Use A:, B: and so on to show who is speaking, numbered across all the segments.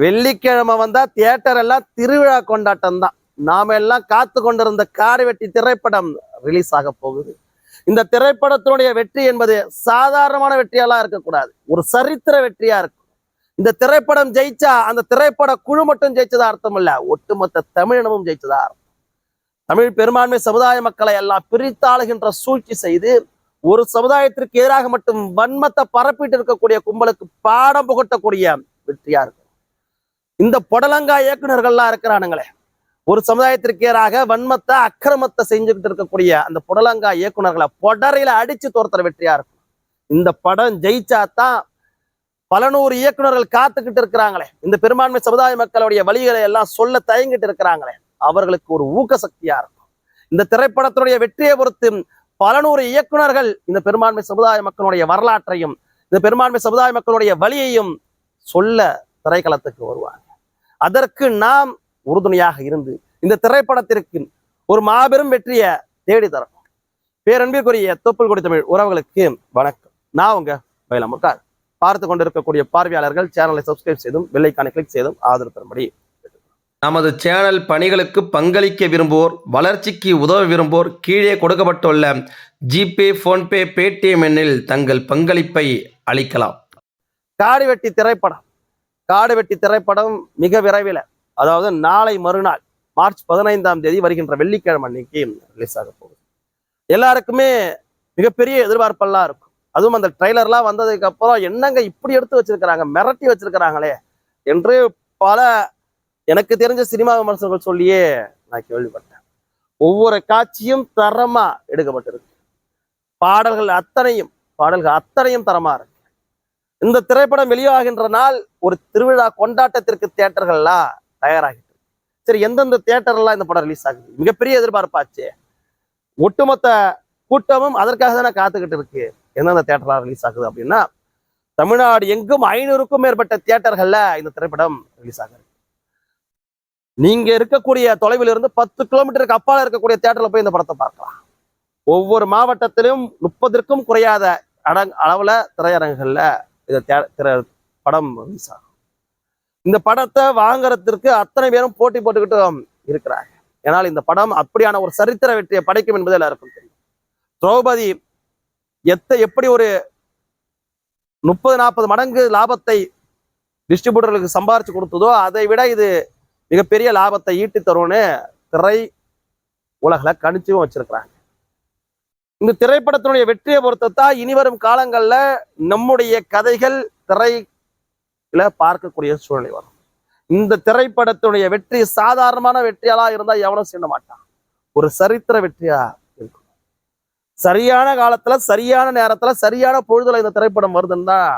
A: வெள்ளிக்கிழமை வந்தா தியேட்டர் எல்லாம் திருவிழா கொண்டாட்டம் தான் நாம எல்லாம் காத்து கொண்டிருந்த காடு வெட்டி திரைப்படம் ரிலீஸ் ஆக போகுது. இந்த திரைப்படத்தினுடைய வெற்றி என்பது சாதாரணமான வெற்றியெல்லாம் இருக்கக்கூடாது. ஒரு சரித்திர வெற்றியா இருக்கும். இந்த திரைப்படம் ஜெயிச்சா அந்த திரைப்பட குழு மட்டும் ஜெயிச்சதா அர்த்தம் இல்ல ஒட்டுமொத்த தமிழினமும் ஜெயிச்சதா அர்த்தம். தமிழ் பெரும்பான்மை சமுதாய மக்களை எல்லாம் பிரித்தாளுகின்ற சூழ்ச்சி செய்து ஒரு சமுதாயத்திற்கு எதிராக மட்டும் வன்மத்தை பரப்பிட்டு இருக்கக்கூடிய கும்பலுக்கு பாடம் புகட்டக்கூடிய வெற்றியா இருக்கும். இந்த புடலங்காய் இயக்குநர்கள்லாம் இருக்கிறானுங்களே. ஒரு சமுதாயத்திற்கு எதிராக வன்மத்தை அக்கிரமத்தை செஞ்சுக்கிட்டு இருக்கக்கூடிய அந்த புடலங்கா இயக்குனர்களை பொடரையில அடிச்சு தோர்த்துற வெற்றியா இருக்கும். இந்த படம் ஜெயிச்சாதான் பல நூறு இயக்குனர்கள் காத்துக்கிட்டு இருக்கிறாங்களே. இந்த பெரும்பான்மை சமுதாய மக்களுடைய வழிகளை எல்லாம் சொல்ல தயங்கிட்டு இருக்கிறாங்களே. அவர்களுக்கு ஒரு ஊக்க சக்தியா இருக்கும். இந்த திரைப்படத்தினுடைய வெற்றியை பொறுத்து பல நூறு இயக்குனர்கள் இந்த பெரும்பான்மை சமுதாய மக்களுடைய வரலாற்றையும் இந்த பெரும்பான்மை சமுதாய மக்களுடைய வழியையும் சொல்ல திரைக்களத்துக்கு வருவாங்க. அதற்கு நாம் உறுதுணையாக இருந்து இந்த திரைப்படத்திற்கு ஒரு மாபெரும் வெற்றியை தேடி தரணும் பேரன்பிற்குரிய தொப்புள் கொடி தமிழ் உறவுகளுக்கு வணக்கம். நான் உங்க மயிலமுக்கார் பார்த்து கொண்டிருக்கக்கூடிய பார்வையாளர்கள் சேனலை சப்ஸ்கிரைப் செய்தும் பெல்லைக்கானை கிளிக் செய்தும் ஆதரவு தரும்படி
B: நமது சேனல் பணிகளுக்கு பங்களிக்க விரும்புவோர் வளர்ச்சிக்கு உதவ விரும்புவோர் கீழே கொடுக்கப்பட்டுள்ள ஜிபே ஃபோன்பே பேடிஎம் எண்ணில் தங்கள் பங்களிப்பை அளிக்கலாம்.
A: காடு வெட்டி திரைப்படம். காடு வெட்டி திரைப்படம் மிக விரைவில் அதாவது நாளை மறுநாள் மார்ச் பதினைந்தாம் தேதி வருகின்ற வெள்ளிக்கிழமை அன்னைக்கு ரிலீஸ் ஆக போகுது. எல்லாருக்குமே மிகப்பெரிய எதிர்பார்ப்பெல்லாம் இருக்கும். அதுவும் அந்த ட்ரைலர்லாம் வந்ததுக்கு அப்புறம் என்னங்க இப்படி எடுத்து வச்சிருக்கிறாங்க மிரட்டி வச்சிருக்கிறாங்களே என்று பல எனக்கு தெரிஞ்ச சினிமா விமர்சகர்கள் சொல்லியே நான் கேள்விப்பட்டேன். ஒவ்வொரு காட்சியும் தரமா எடுக்கப்பட்டிருக்கு. பாடல்கள் அத்தனையும் பாடல்கள் அத்தனையும் தரமா இருக்கு. இந்த திரைப்படம் வெளியாகின்ற நாள் ஒரு திருவிழா கொண்டாட்டத்திற்கு தேட்டர்கள்லாம் தயாராகிட்டு சரி எந்தெந்த தேட்டர்லாம் இந்த படம் ரிலீஸ் ஆகுது? மிகப்பெரிய எதிர்பார்ப்பாச்சு. ஒட்டுமொத்த கூட்டமும் அதற்காக தானே காத்துக்கிட்டு இருக்கு. எந்தெந்த தேட்டர்லாம் ரிலீஸ் ஆகுது அப்படின்னா தமிழ்நாடு எங்கும் ஐநூறுக்கும் மேற்பட்ட தியேட்டர்கள்ல இந்த திரைப்படம் ரிலீஸ் ஆகுது. நீங்க இருக்கக்கூடிய தொலைவில் இருந்து பத்து கிலோமீட்டருக்கு அப்பால இருக்கக்கூடிய தியேட்டர்ல போய் இந்த படத்தை பார்க்கலாம். ஒவ்வொரு மாவட்டத்திலும் முப்பதற்கும் குறையாத அடங் அளவுல திரையரங்குகள்ல இந்த படம் ரிலீஸ் ஆகும். இந்த படத்தை வாங்குறதுக்கு அத்தனை பேரும் போட்டி போட்டுக்கிட்டு இருக்கிறாங்க. ஏனால் இந்த படம் அப்படியான ஒரு சரித்திர வெற்றியை படைக்கும் என்பது எல்லாருக்கும் தெரியும். திரௌபதி எத்த எப்படி ஒரு முப்பது நாற்பது மடங்கு லாபத்தை டிஸ்ட்ரிபியூட்டர்களுக்கு சம்பாரிச்சு கொடுத்ததோ அதை விட இது மிகப்பெரிய லாபத்தை ஈட்டி தரும்னு திரை உலகில் கணிச்சும் வச்சிருக்கிறாங்க. இந்த திரைப்படத்தினுடைய வெற்றியை பொறுத்தத்தான் இனி வரும் காலங்கள்ல நம்முடைய கதைகள் திரையில பார்க்கக்கூடிய சூழ்நிலை வரும். இந்த திரைப்படத்துடைய வெற்றி சாதாரணமான வெற்றியாலா இருந்தா எவனும் செய்ய மாட்டான். ஒரு சரித்திர வெற்றியா இருக்கும். சரியான காலத்துல சரியான நேரத்துல சரியான பொழுதுல இந்த திரைப்படம் வருதுன்னு தான்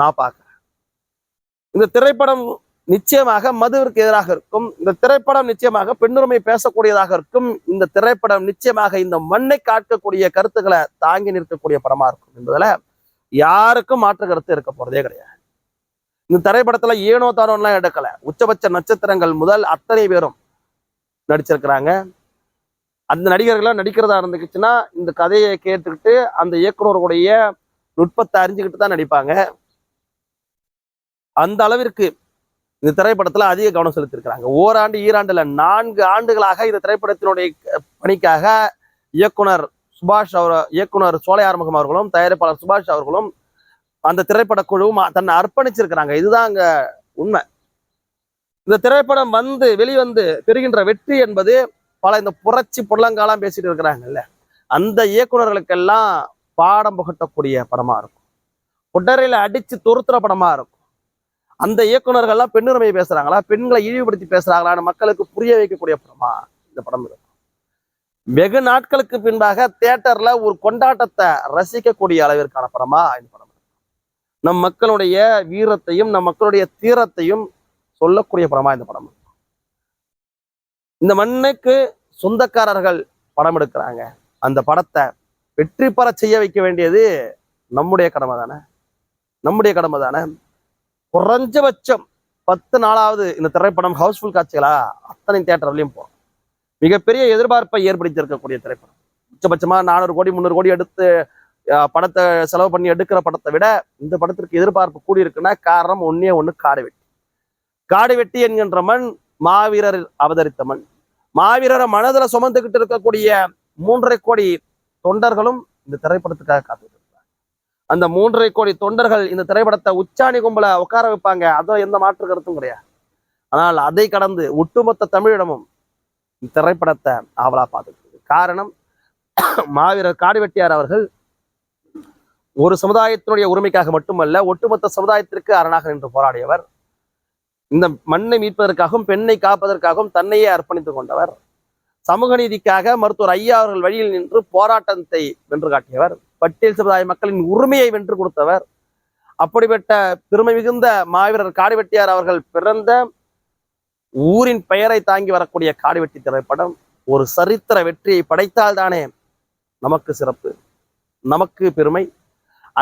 A: நான் பார்க்கிறேன். இந்த திரைப்படம் நிச்சயமாக மதுவிற்கு எதிராக இருக்கும். இந்த திரைப்படம் நிச்சயமாக பெண்ணுரிமை பேசக்கூடியதாக இருக்கும். இந்த திரைப்படம் நிச்சயமாக இந்த மண்ணை காட்டக்கூடிய கருத்துக்களை தாங்கி நிற்கக்கூடிய படமா இருக்கும் என்பதுல யாருக்கும் மாற்று கருத்து இருக்க போறதே கிடையாது. இந்த திரைப்படத்துல ஏனோ தானோன்லாம் எடுக்கல. உச்சபட்ச நட்சத்திரங்கள் முதல் அத்தனை பேரும் நடிச்சிருக்கிறாங்க. அந்த நடிகர்கள்லாம் நடிக்கிறதா இருந்துச்சுன்னா இந்த கதையை கேட்டுக்கிட்டு அந்த இயக்குனருடைய நுட்பத்தை அறிஞ்சுக்கிட்டு தான் நடிப்பாங்க. அந்த அளவிற்கு இந்த திரைப்படத்துல அதிக கவனம் செலுத்தியிருக்கிறாங்க. ஓராண்டு ஈராண்டுல நான்கு ஆண்டுகளாக இந்த திரைப்படத்தினுடைய பணிக்காக இயக்குனர் சுபாஷ் அவர் இயக்குனர் சோலை ஆறுமுகம் அவர்களும் தயாரிப்பாளர் சுபாஷ் அவர்களும் அந்த திரைப்பட குழுவும் தன்னை அர்ப்பணிச்சிருக்கிறாங்க. இதுதான் அங்க உண்மை. இந்த திரைப்படம் வந்து வெளிவந்து பெறுகின்ற வெற்றி என்பது பல இந்த புரட்சி புள்ளங்காலாம் பேசிட்டு இருக்கிறாங்கல்ல. அந்த இயக்குனர்களுக்கெல்லாம் பாடம் புகட்டக்கூடிய படமா இருக்கும். உடரையில் அடிச்சு துருத்துற படமா இருக்கும். அந்த இயக்குனர்கள்லாம் பெண்ணுரிமை பேசுறாங்களா? பெண்களை இழிவுபடுத்தி பேசுறாங்களான்னு மக்களுக்கு புரிய வைக்கக்கூடிய படமா இந்த படம் இருக்கும். வெகு நாட்களுக்கு பின்பாக தியேட்டர்ல ஒரு கொண்டாட்டத்தை ரசிக்கக்கூடிய அளவிற்கான படமா இந்த படம் நம் மக்களுடைய வீரத்தையும் நம் மக்களுடைய தீரத்தையும் சொல்லக்கூடிய படமா இந்த படம் இந்த மண்ணுக்கு சொந்தக்காரர்கள் படம் எடுக்கிறாங்க. அந்த படத்தை வெற்றி பெற செய்ய வைக்க வேண்டியது நம்முடைய கடமை தானே நம்முடைய கடமை தானே குறைஞ்சபட்சம் பத்து நாளாவது இந்த திரைப்படம் ஹவுஸ்ஃபுல் காட்சிகளா அத்தனை தேட்டர்லையும் போகும். மிகப்பெரிய எதிர்பார்ப்பை ஏற்படுத்தியிருக்கக்கூடிய திரைப்படம். உச்சபட்சமா நானூறு கோடி முந்நூறு கோடி எடுத்து அஹ், படத்தை செலவு பண்ணி எடுக்கிற படத்தை விட இந்த படத்திற்கு எதிர்பார்ப்பு கூடி இருக்குன்னா காரணம் ஒன்னே ஒண்ணு காடு வெட்டி. காடு வெட்டி என்கின்ற மண் மாவீரர் அவதரித்த மண். மாவீரரை மனதுல சுமந்துகிட்டு இருக்கக்கூடிய மூன்றரை கோடி தொண்டர்களும் இந்த திரைப்படத்துக்காக காத்துட்டு அந்த மூன்றரை கோடி தொண்டர்கள் இந்த திரைப்படத்தை உச்சாணி கும்பல உட்கார வைப்பாங்க. அதோ எந்த மாற்று கருத்தும் கிடையாது. ஆனால் அதை கடந்து ஒட்டுமொத்த தமிழிடமும் இந்த திரைப்படத்தை ஆவலா பார்த்துக்கிறது காரணம் மாவீரர் காடுவெட்டியார் அவர்கள் ஒரு சமுதாயத்தினுடைய உரிமைக்காக மட்டுமல்ல ஒட்டுமொத்த சமுதாயத்திற்கு அரணாக நின்று போராடியவர். இந்த மண்ணை மீட்பதற்காகவும் பெண்ணை காப்பதற்காகவும் தன்னையே அர்ப்பணித்துக் கொண்டவர். சமூக நீதிக்காக மருத்துவர் ஐயா அவர்கள் வழியில் நின்று போராட்டத்தை வென்று காட்டியவர். பட்டியல் சமுதாய மக்களின் உரிமையை வென்று கொடுத்தவர். அப்படிப்பட்ட பெருமை மிகுந்த மாவீரர் காடுவெட்டியார் அவர்கள் பிறந்த ஊரின் பெயரை தாங்கி வரக்கூடிய காடுவெட்டி திரைப்படம் ஒரு சரித்திர வெற்றியை படைத்தால்தானே நமக்கு சிறப்பு நமக்கு பெருமை.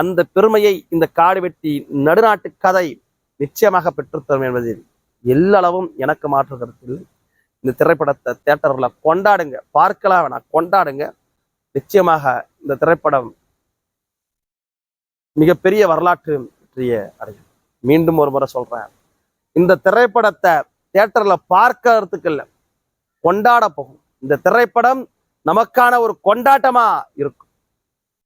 A: அந்த பெருமையை இந்த காடுவெட்டி நடுநாட்டு கதை நிச்சயமாக பெற்றுத்தரும் என்பதில் எல்லளவும் எனக்கு மாற்று கருத்தில்லை இந்த திரைப்படத்தை தேட்டரில் கொண்டாடுங்க. பார்க்கலாம் வேணாம் கொண்டாடுங்க. நிச்சயமாக இந்த திரைப்படம் மிகப்பெரிய வரலாற்று பற்றிய அடையும். மீண்டும் ஒரு முறை சொல்றேன். இந்த திரைப்படத்தை தேட்டர்ல பார்க்கறதுக்கு இல்லை கொண்டாட போகும். இந்த திரைப்படம் நமக்கான ஒரு கொண்டாட்டமா இருக்கும்.